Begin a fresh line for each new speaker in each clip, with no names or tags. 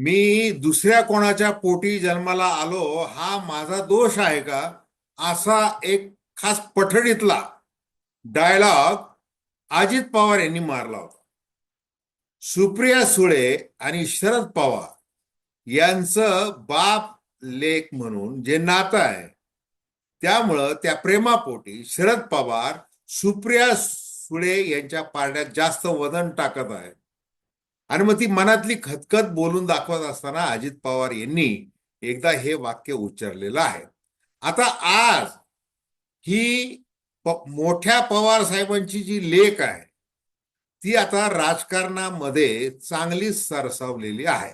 मी दुसऱ्या कोणाच्या पोटी जन्माला आलो हा माझा दोष आहे का? असा एक खास पठडीतला डायलॉग अजित पवार यांनी मारला होता. सुप्रिया सुळे आणि शरद पवार यांचं बाप लेख म्हणून जे नातं आहे त्यामुळं त्या प्रेमापोटी शरद पवार सुप्रिया सुळे यांच्या पारड्यात जास्त वजन टाकत आहेत. आणि मग ती मनातली खतखत बोलून दाखवत असताना अजित पवार यांनी एकदा हे वाक्य उच्चारलेलं आहे. आता आज ही प- मोठ्या पवार साहेबांची जी लेख आहे ती आता राजकारणामध्ये चांगली सरसावलेली आहे.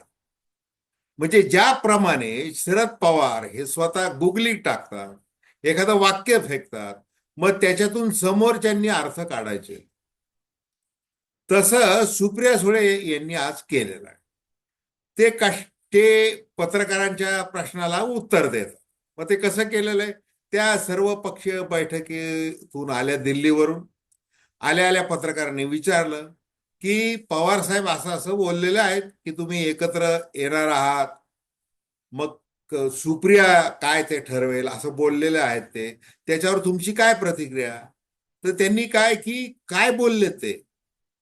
म्हणजे ज्याप्रमाणे शरद पवार हे स्वतः गुगली टाकतात एखादं वाक्य फेकतात मग त्याच्यातून समोरच्यांनी अर्थ काढायचे. तसं सुप्रिया सुळे यांनी आज केलेलं आहे. ते कश ते पत्रकारांच्या प्रश्नाला उत्तर देतात. मग ते कसं केलेलं आहे? त्या सर्व पक्षीय बैठकीतून आल्या दिल्लीवरून. आल्या आल्या पत्रकारांनी विचारलं की पवार साहेब असं असं बोललेले आहेत की तुम्ही एकत्र येणार आहात. मग सुप्रिया काय ते ठरवेल असं बोललेले आहेत ते. त्याच्यावर तुमची काय प्रतिक्रिया? तर त्यांनी काय की काय बोलले ते?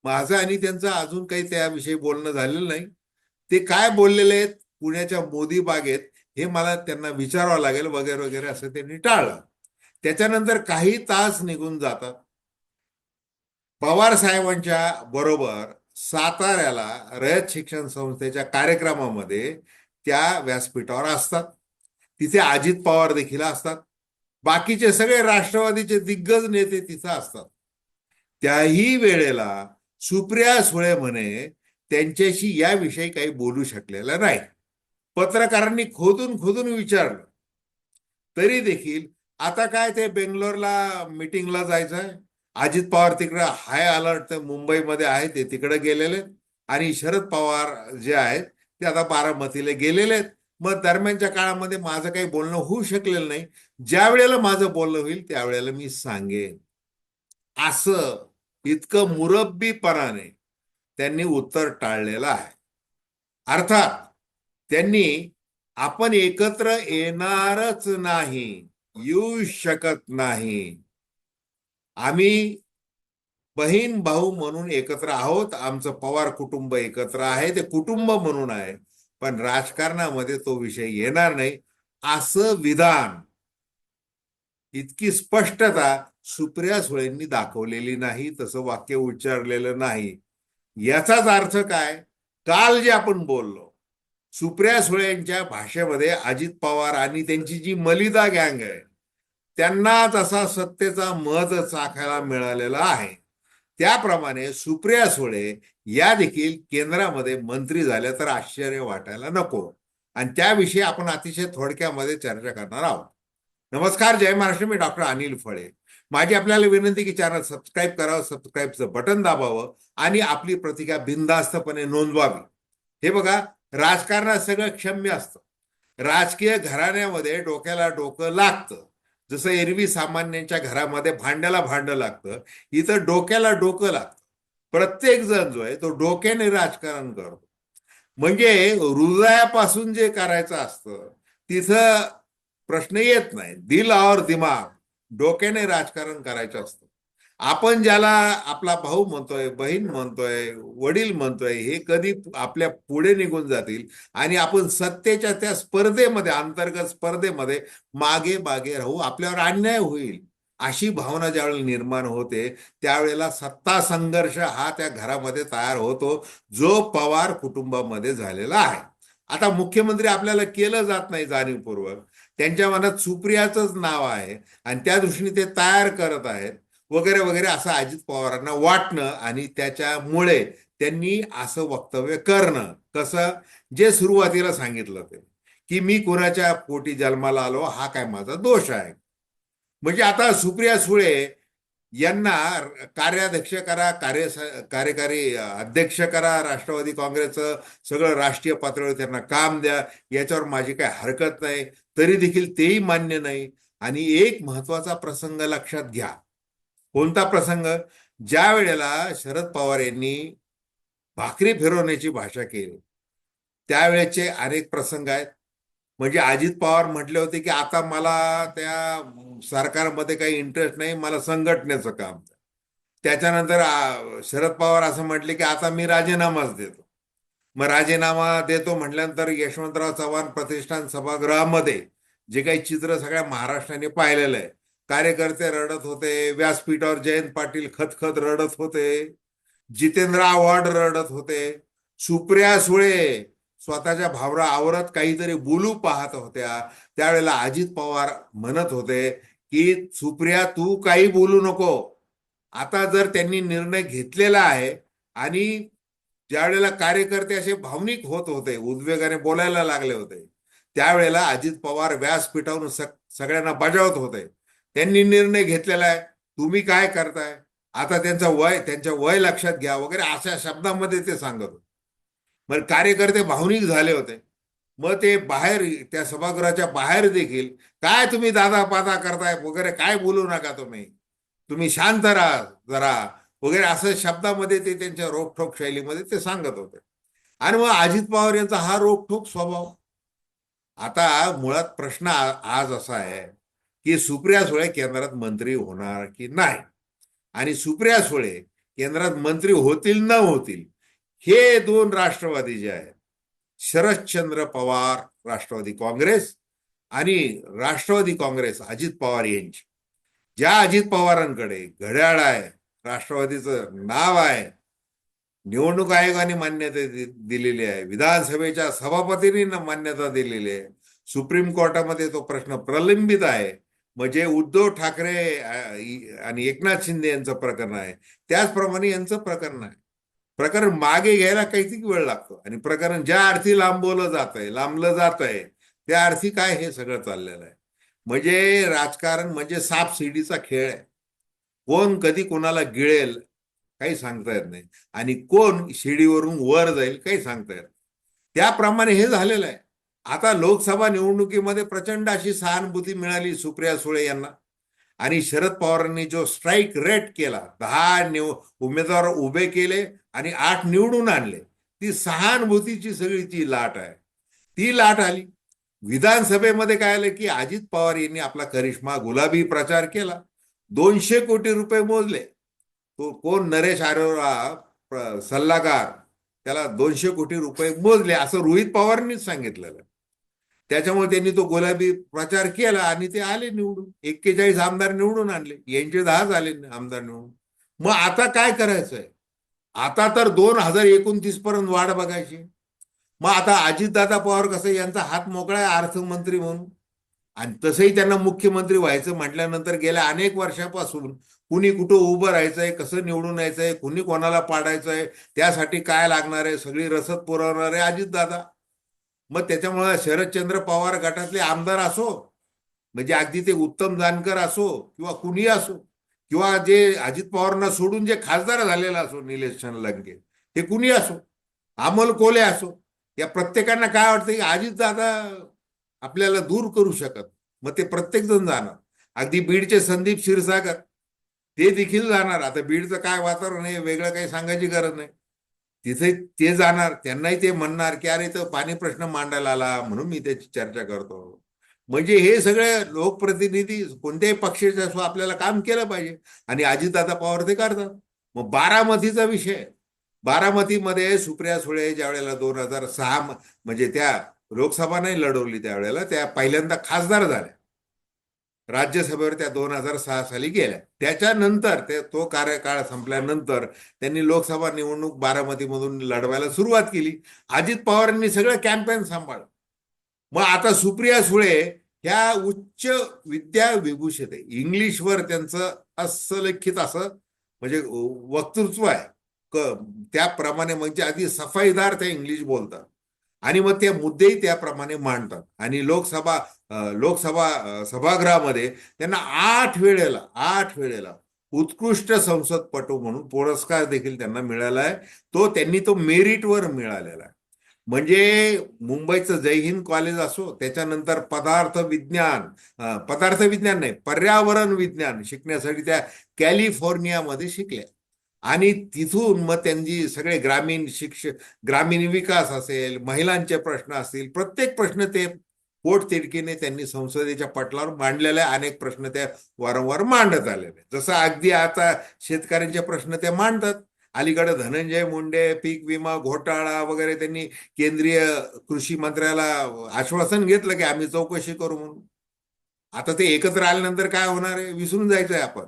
माझं आणि त्यांचं अजून काही त्याविषयी बोलणं झालेलं नाही. ते काय बोललेले आहेत पुण्याच्या मोदी बागेत हे मला त्यांना विचारावं लागेल वगैरे वगैरे असं त्यांनी टाळलं. त्याच्यानंतर काही तास निघून जातात. पवार साहेबांच्या बरोबर साताऱ्याला रयत शिक्षण संस्थेच्या कार्यक्रमामध्ये त्या व्यासपीठावर असतात. तिथे अजित पवार देखील असतात. बाकीचे सगळे राष्ट्रवादीचे दिग्गज नेते तिथं असतात. त्याही वेळेला सुप्रिया सुळे म्हणे त्यांच्याशी याविषयी काही बोलू शकलेला नाही. पत्रकारांनी खोदून खोदून विचारलं. तरी देखील आता काय ते बेंगलोरला मिटिंगला जायचं आहे अजित पवार तिकडं हाय अलर्ट तर मुंबईमध्ये आहे ते तिकडे गेलेले आणि शरद पवार जे आहेत ते आता बारामतीला गेलेले आहेत. मग दरम्यानच्या काळामध्ये माझं काही बोलणं होऊ शकलेलं नाही. ज्या वेळेला माझं बोलणं होईल त्यावेळेला मी सांगेन. असं इतकं मुरब्बीपणाने त्यांनी उत्तर टाळलेलं आहे. अर्थात त्यांनी आपण एकत्र येणारच नाही येऊ शकत नाही. आम्ही बहीण भाऊ म्हणून एकत्र आहोत आमचं पवार कुटुंब एकत्र आहे ते कुटुंब म्हणून आहे पण राजकारणामध्ये तो विषय येणार नाही. असं विधान इतकी स्पष्टता सुप्रिया सुळेंनी दाखवलेली नाही तसं वाक्य उच्चारलेलं नाही. याचाच अर्थ काय? काल जे आपण बोललो सुप्रिया सुळेंच्या भाषेमध्ये अजित पवार आणि त्यांची जी मलिदा गँग आहे त्यांना तसा सत्तेचा मध चाखायला मिळालेला आहे. त्याप्रमाणे सुप्रिया सुळे या देखील केंद्रामध्ये मंत्री झाल्या तर आश्चर्य वाटायला नको. आणि त्याविषयी आपण अतिशय थोडक्यामध्ये चर्चा करणार आहोत. नमस्कार जय महाराष्ट्र. मी डॉक्टर अनिल फळे. माझी आपल्याला विनंती की चॅनल सबस्क्राईब करावं सबस्क्राईबचं बटन दाबावं आणि आपली प्रतिक्रिया बिनधास्तपणे नोंदवावी. हे बघा राजकारणात सगळं क्षम्य असतं. राजकीय घराण्यामध्ये डोक्याला डोकं लागतं. जसं एरवी सामान्यांच्या घरामध्ये भांड्याला भांडं लागतं इथं डोक्याला डोकं लागतं. प्रत्येक जण जो आहे तो डोक्याने राजकारण करतो. म्हणजे हृदयापासून जे करायचं असतं तिथं प्रश्न येत नाही. दिल और दिमाग. डोक्याने राजकारण करायचं असतं. आपण ज्याला आपला भाऊ म्हणतोय बहीण म्हणतोय वडील म्हणतोय हे कधी आपल्या पुढे निघून जातील आणि आपण सत्तेच्या त्या स्पर्धेमध्ये अंतर्गत स्पर्धेमध्ये मागे मागे राहू आपल्यावर अन्याय होईल अशी भावना ज्यावेळेला निर्माण होते त्यावेळेला सत्ता संघर्ष हा त्या घरामध्ये तयार होतो जो पवार कुटुंबामध्ये झालेला आहे. आता मुख्यमंत्री आपल्याला केलं जात नाही जाणीवपूर्वक. त्यांच्या मनात सुप्रियाचंच नाव आहे आणि त्या दृष्टीने ते तयार करत आहेत. वगैरे वगैरे असं अजित पवारांना वाटणं आणि त्याच्यामुळे त्यांनी असं वक्तव्य करणं. कसं? जे सुरुवातीला सांगितलं ते की मी कुणाच्या पोटी जन्माला आलो हा काय माझा दोष आहे. म्हणजे आता सुप्रिया सुळे यांना कार्याध्यक्ष करा कार्य कार्यकारी अध्यक्ष करा राष्ट्रवादी काँग्रेसचं सगळं राष्ट्रीय पातळीवर त्यांना काम द्या याच्यावर माझी काही हरकत नाही. तरी देखील तेही मान्य नाही. आणि एक महत्त्वाचा प्रसंग लक्षात घ्या. कोणता प्रसंग? ज्या वेळेला शरद पवार यांनी भाकरी फिरवण्याची भाषा केली त्यावेळेचे अनेक प्रसंग आहेत. म्हणजे अजित पवार म्हटले होते की आता मला त्या सरकारमध्ये काही इंटरेस्ट नाही मला संघटनेचं काम त्याच्यानंतर शरद पवार असं म्हटले की आता मी राजीनामाच देतो. मग राजीनामा देतो म्हटल्यानंतर यशवंतराव चव्हाण प्रतिष्ठान सभागृहामध्ये जे काही चित्र सगळ्या महाराष्ट्राने पाहिलेलं आहे. कार्यकर्ते रडत होते व्यासपीठावर जयंत पाटील खतखत रडत होते जितेंद्र आव्हाड रडत होते सुप्रिया सुळे स्वतःच्या भावना आवरत काहीतरी बोलू पाहत होत्या. त्यावेळेला अजित पवार म्हणत होते की सुप्रिया तू काही बोलू नको. आता जर त्यांनी निर्णय घेतलेला आहे आणि ज्यावेळेला कार्यकर्ते असे भावनिक होत होते उद्वेगाने बोलायला लागले होते त्यावेळेला अजित पवार व्यासपीठावरून सगळ्यांना बजावत होते. त्यांनी निर्णय घेतलेला आहे. तुम्ही काय करताय? आता त्यांचं वय त्यांच्या वय लक्षात घ्या वगैरे अशा शब्दामध्ये ते सांगत होते. मग कार्यकर्ते भावनिक झाले होते. मग ते बाहेर त्या सभागृहाच्या बाहेर देखील काय तुम्ही दादा पादा करताय? वगैरे काय बोलू नका तुम्ही. तुम्ही शांत राहा जरा. वगैरे असं शब्दामध्ये ते त्यांच्या रोखठोक शैलीमध्ये ते सांगत होते. आणि मग अजित पवार यांचा हा रोखठोक स्वभाव. आता मुळात प्रश्न आज असा आहे की सुप्रिया सुळे केंद्रात मंत्री होणार की नाही? आणि सुप्रिया सुळे केंद्रात मंत्री होतील न होतील हे दोन राष्ट्रवादी जे आहेत शरदचंद्र पवार राष्ट्रवादी काँग्रेस आणि राष्ट्रवादी काँग्रेस अजित पवार यांची. ज्या अजित पवारांकडे घड्याळ आहे राष्ट्रवादीचं नाव आहे निवडणूक आयोगाने मान्यता दिलेली आहे विधानसभेच्या सभापतींनी मान्यता दिलेली आहे सुप्रीम कोर्टामध्ये तो प्रश्न प्रलंबित आहे. म्हणजे उद्धव ठाकरे आणि एकनाथ शिंदे यांचं प्रकरण आहे. त्याचप्रमाणे यांचं प्रकरण आहे. प्रकरण मागे घ्यायला काहीतरी वेळ लागतो. आणि प्रकरण ज्या अर्थी लांबवलं जात आहे लांबलं जात आहे त्या अर्थी काय हे सगळं चाललेलं आहे. म्हणजे राजकारण म्हणजे साप शिडीचा खेळ आहे. कोण कधी कोणाला गिळेल काही सांगता येत नाही. आणि कोण शिडीवरून वर जाईल काही सांगता येत त्याप्रमाणे हे झालेलं आहे. आता लोकसभा निवडणुकीमध्ये प्रचंड अशी सहानुभूती मिळाली सुप्रिया सुळे यांना. आणि शरद पवारांनी जो स्ट्राईक रेट केला दहा निव उमेदवार उभे केले आणि आठ निवडून आणले. ती सहानुभूतीची सगळी ती लाट आहे. ती लाट आली. विधानसभेमध्ये काय आलं की अजित पवार यांनी आपला करिश्मा गुलाबी प्रचार केला. दोनशे कोटी रुपये मोजले. तो कोण? नरेश आरोरा सल्लागार. त्याला दोनशे कोटी रुपये मोजले. असं रोहित पवारांनीच सांगितलेलं. त्याच्यामुळे त्यांनी तो गुलाबी प्रचार केला आणि ते आले निवडून. एक्केचाळीस आमदार निवडून आणले. यांचे दहा झाले आमदार निवडून. मग आता काय करायचंय? आता तर दोन हजार एकोणतीस पर्यंत वाढ बघायची. मग आता अजितदादा पवार कसं यांचा हात मोकळा आहे अर्थमंत्री म्हणून. आणि तसंही त्यांना मुख्यमंत्री व्हायचं म्हटल्यानंतर गेल्या अनेक वर्षापासून कुणी कुठं उभं राहायचंय कसं निवडून यायचंय कुणी कोणाला पाडायचं आहे त्यासाठी काय लागणार आहे सगळी रसद पुरवणार आहे अजितदादा. मग त्याच्यामुळे शरदचंद्र पवार गटातले आमदार असो म्हणजे अगदी ते उत्तम जानकर असो किंवा कुणी असो किंवा जे अजित पवारांना सोडून जे खासदार झालेला असो निलेश लंके ते कुणी असो अमोल कोले असो या प्रत्येकांना काय वाटतं की अजित दादा आपल्याला दूर करू शकत मग ते प्रत्येक जण जाणार. अगदी बीडचे संदीप क्षीरसागर ते देखील जाणार. आता बीडचं काय वातावरण आहे वेगळं काही सांगायची गरज नाही. तिथे ते जाणार त्यांनाही ते म्हणणार की अरे तो पाणी प्रश्न मांडायला आला म्हणून मी त्याची चर्चा करतो. म्हणजे हे सगळे लोकप्रतिनिधी कोणत्याही पक्षाचे असो आपल्याला काम केलं पाहिजे. आणि अजितदादा पवार ते करतात. मग बारामतीचा विषय. बारामतीमध्ये सुप्रिया सुळे ज्या वेळेला दोन हजार सहा म्हणजे त्या लोकसभा नाही लढवली त्यावेळेला त्या पहिल्यांदा खासदार झाल्या. राज्यसभेवर त्या दोन हजार सहा साली गेल्या. त्याच्यानंतर ते तो कार्यकाळ संपल्यानंतर त्यांनी लोकसभा निवडणूक बारामतीमधून लढवायला सुरुवात केली. अजित पवारांनी सगळं कॅम्पेन सांभाळलं. मग आता सुप्रिया सुळे ह्या उच्च विद्या विभूषित आहे. इंग्लिशवर त्यांचं असलेखित असं म्हणजे वक्तृत्व आहे. त्याप्रमाणे म्हणजे अगदी सफाईदार ते इंग्लिश बोलतात. आणि मग ते मुद्देही त्याप्रमाणे मांडतात. आणि लोकसभा लोकसभा सभागृहामध्ये त्यांना आठ वेळेला आठ वेळेला उत्कृष्ट संसदपटू म्हणून पुरस्कार देखील त्यांना मिळाला आहे. तो त्यांनी तो मेरिटवर मिळालेला आहे. म्हणजे मुंबईचं जय हिंद कॉलेज असो त्याच्यानंतर पदार्थ विज्ञान पदार्थ विज्ञान नाही पर्यावरण विज्ञान शिकण्यासाठी त्या कॅलिफोर्नियामध्ये शिकल्या. आणि तिथून मग त्यांची सगळे ग्रामीण शिक्ष ग्रामीण विकास असेल महिलांचे प्रश्न असतील प्रत्येक प्रश्न ते पोटतिडकीने त्यांनी संसदेच्या पटलावर मांडलेले अनेक प्रश्न त्या वारंवार मांडत आलेले जसं अगदी आता शेतकऱ्यांचे प्रश्न ते मांडतात. अलीकडे धनंजय मुंडे पीक विमा घोटाळा वगैरे त्यांनी केंद्रीय कृषी मंत्र्याला आश्वासन घेतलं की आम्ही चौकशी करू म्हणून. आता ते एकत्र आल्यानंतर काय होणार आहे? विसरून जायचंय आपण.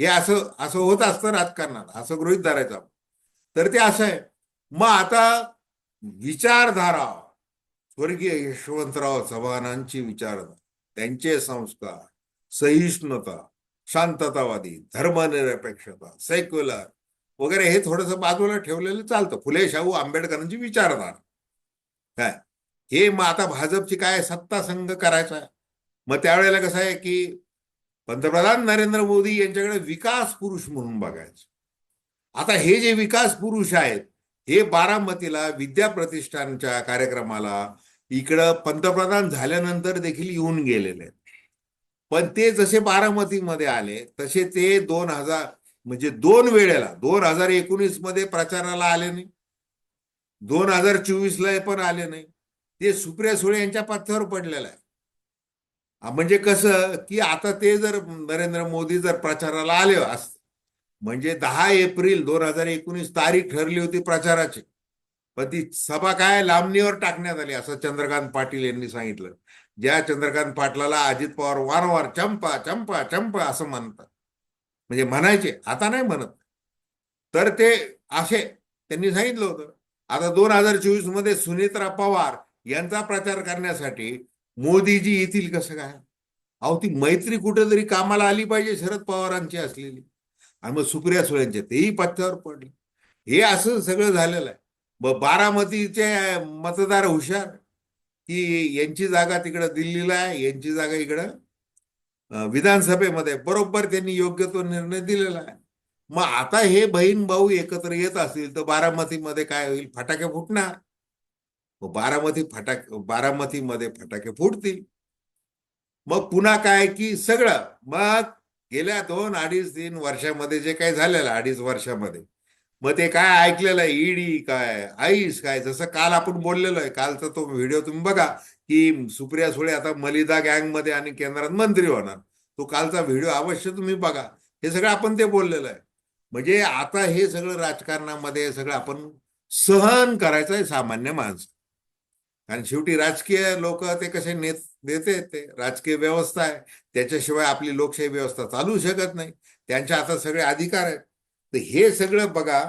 हे असं असं होत असतं राजकारणात. असं गृहित धरायचं आपण. तर ते असं आहे. मग आता विचारधारा. स्वर्गीय यशवंतराव चव्हाणांची विचारधारा. त्यांचे संस्कार सहिष्णुता शांततावादी धर्मनिरपेक्षता सेक्युलर वगैरे हे थोडंसं बाजूला ठेवलेलं चालतं. फुले शाहू आंबेडकरांची विचारधारा. काय? हे मग आता भाजपची काय सत्ता संघ करायचा मग त्यावेळेला कसं आहे की पंतप्रधान नरेंद्र मोदी यांच्याकडे विकास पुरुष म्हणून बघायचं. आता हे जे विकास पुरुष आहेत हे बारामतीला विद्या प्रतिष्ठानच्या कार्यक्रमाला इकडं पंतप्रधान झाल्यानंतर देखील येऊन गेलेले आहेत. पण ते जसे बारामतीमध्ये आले तसे ते दोन हजार म्हणजे दोन वेळेला दोन हजार एकोणीसमध्ये प्रचाराला आले नाही. दोन हजार चोवीस ला पण आले नाही. ते सुप्रिया सुळे यांच्या पथ्यावर पडलेलं आहे. म्हणजे कसं की आता ते जर नरेंद्र मोदी जर प्रचाराला आले असत म्हणजे दहा एप्रिल दोन हजार एकोणीस तारीख ठरली होती प्रचाराची. पण ती सभा काय लांबणीवर टाकण्यात आली असं चंद्रकांत पाटील यांनी सांगितलं. ज्या चंद्रकांत पाटलाला अजित पवार वारंवार चंपा चंपा चंपा असं म्हणतात. म्हणजे म्हणायचे आता नाही म्हणत. तर ते असे त्यांनी सांगितलं होतं. आता दोन हजार चोवीसमध्ये सुनेत्रा पवार यांचा प्रचार करण्यासाठी मोदीजी येतील कसं काय? अहो ती मैत्री कुठेतरी कामाला आली पाहिजे शरद पवारांची असलेली. आणि मग सुप्रिया सुळ्यांचे तेही पथ्यावर पडले. हे असं सगळं झालेलं आहे. मग बारामतीचे मतदार हुशार की यांची जागा तिकडं दिल्लीला आहे यांची जागा इकडं विधानसभेमध्ये बरोबर त्यांनी योग्य तो निर्णय दिलेला आहे. मग आता हे बहीण भाऊ एकत्र येत असतील तर बारामतीमध्ये काय होईल? फटाके फुटणार. मग बारामती फटाके बारामतीमध्ये फटाके फुटतील. मग पुन्हा काय की सगळं मग गेल्या दोन अडीच तीन वर्षामध्ये जे काही झालेलं अडीच वर्षामध्ये मग ते काय ऐकलेलं आहे? ईडी काय? आईस काय? जसं काल आपण बोललेलो आहे कालचा तो व्हिडिओ तुम्ही बघा की सुप्रिया सुळे आता मलिदा गँगमध्ये आणि केंद्रात मंत्री होणार. तो कालचा व्हिडिओ अवश्य तुम्ही बघा. हे सगळं आपण ते बोललेलं आहे. म्हणजे आता हे सगळं राजकारणामध्ये सगळं आपण सहन करायचं आहे सामान्य माणसं. कारण शेवटी राजकीय लोक ते कसे नेत नेते ते राजकीय व्यवस्था आहे. त्याच्याशिवाय आपली लोकशाही व्यवस्था चालू शकत नाही. त्यांच्या आता सगळे अधिकार आहेत. तर हे सगळं बघा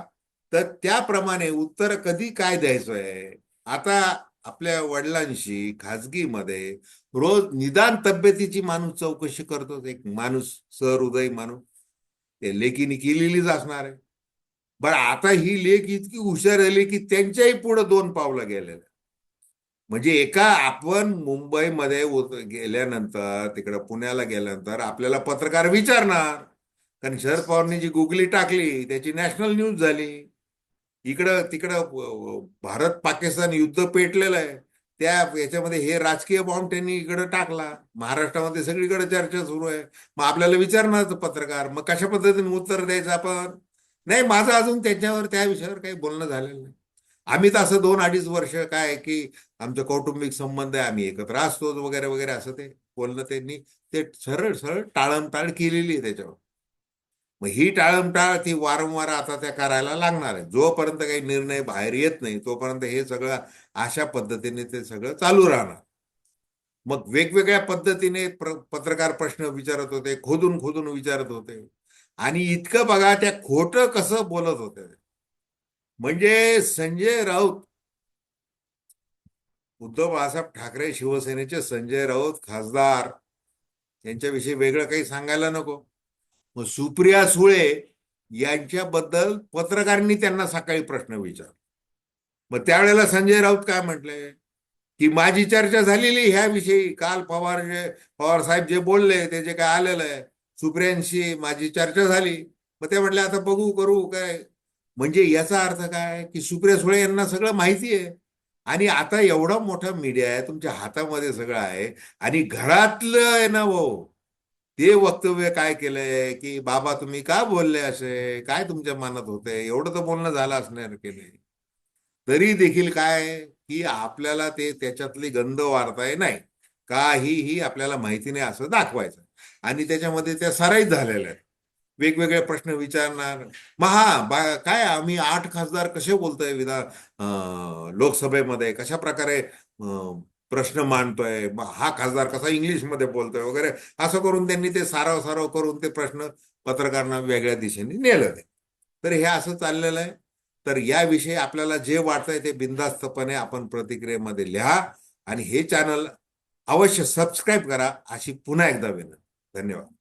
तर त्याप्रमाणे उत्तर कधी काय द्यायचं आहे आता आपल्या वडिलांशी खाजगीमध्ये रोज निदान तब्येतीची माणूस चौकशी करतो एक माणूस सहृदय माणूस. ते लेकीने केलेलीच असणार आहे. बरं आता ही लेख इतकी हुशार झाली की त्यांच्याही पुढे दोन पावलं गेलेलं. म्हणजे एका आपण मुंबईमध्ये गेल्यानंतर तिकडं पुण्याला गेल्यानंतर आपल्याला पत्रकार विचारणार. कारण शरद पवारनी जी गुगली टाकली त्याची नॅशनल न्यूज झाली. इकडं तिकडं भारत पाकिस्तान युद्ध पेटलेलं आहे. त्या याच्यामध्ये हे राजकीय बॉम्ब त्यांनी इकडं टाकला. महाराष्ट्रामध्ये सगळीकडे चर्चा सुरू आहे. मग आपल्याला विचारणार पत्रकार मग कशा पद्धतीने उत्तर द्यायचं आपण? नाही माझं अजून त्याच्यावर त्या विषयावर काही बोलणं झालेलं नाही. आम्ही तर असं दोन अडीच वर्ष काय की आमचं कौटुंबिक संबंध आहे आम्ही एकत्र असतो वगैरे वगैरे असं ते बोलणं त्यांनी ते सरळ सरळ टाळमटाळ केलेली आहे त्याच्यावर. मग ही टाळमटाळ ती वारंवार आता त्या करायला लागणार आहे. जोपर्यंत काही निर्णय बाहेर येत नाही तोपर्यंत हे सगळं अशा पद्धतीने ते सगळं चालू राहणार. मग वेगवेगळ्या पद्धतीने प्र पत्रकार प्रश्न विचारत होते खोदून खोदून विचारत होते. आणि इतकं बघा त्या खोटं कसं बोलत होते. म्हणजे संजय राऊत उद्धव बाळासाहेब ठाकरे शिवसेनेचे संजय राऊत खासदार यांच्याविषयी वेगळं काही सांगायला नको. मग सुप्रिया सुळे यांच्याबद्दल पत्रकारांनी त्यांना सकाळी प्रश्न विचार मग त्यावेळेला संजय राऊत काय म्हटले? की माझी चर्चा झालेली ह्याविषयी. काल पवार जे पवार साहेब जे बोलले ते जे काय आलेलं आहे सुप्रियांशी माझी चर्चा झाली. मग ते म्हटले आता बघू करू काय? म्हणजे याचा अर्थ काय? की सुप्रिया सुळे यांना सगळं माहिती आहे. आणि आता एवढा मोठा मीडिया आहे तुमच्या हातामध्ये सगळं आहे. आणि घरातलं आहे ना भाऊ ते वक्तव्य काय केलंय? की बाबा तुम्ही का बोलले असे? काय तुमच्या मनात होते एवढं तर बोलणं झालं असणार केले तरी देखील काय? की आपल्याला ते त्याच्यातली गंध वारताय नाही. काहीही आपल्याला माहिती नाही असं दाखवायचं. आणि त्याच्यामध्ये त्या सराईत झालेल्या आहेत. वेगवेगळे प्रश्न विचारणार. मग हा बा काय आम्ही आठ खासदार कसे बोलतोय विधान लोकसभेमध्ये? कशा प्रकारे प्रश्न मांडतोय. मग हा खासदार कसा इंग्लिशमध्ये बोलतोय वगैरे असं करून त्यांनी ते साराव साराव करून ते प्रश्न पत्रकारांना वेगळ्या दिशेने नेलं ते तर हे असं चाललेलं आहे. तर याविषयी आपल्याला जे वाटतंय ते बिनधास्तपणे आपण प्रतिक्रियेमध्ये लिहा आणि हे चॅनल अवश्य सबस्क्राईब करा अशी पुन्हा एकदा विनंती. धन्यवाद.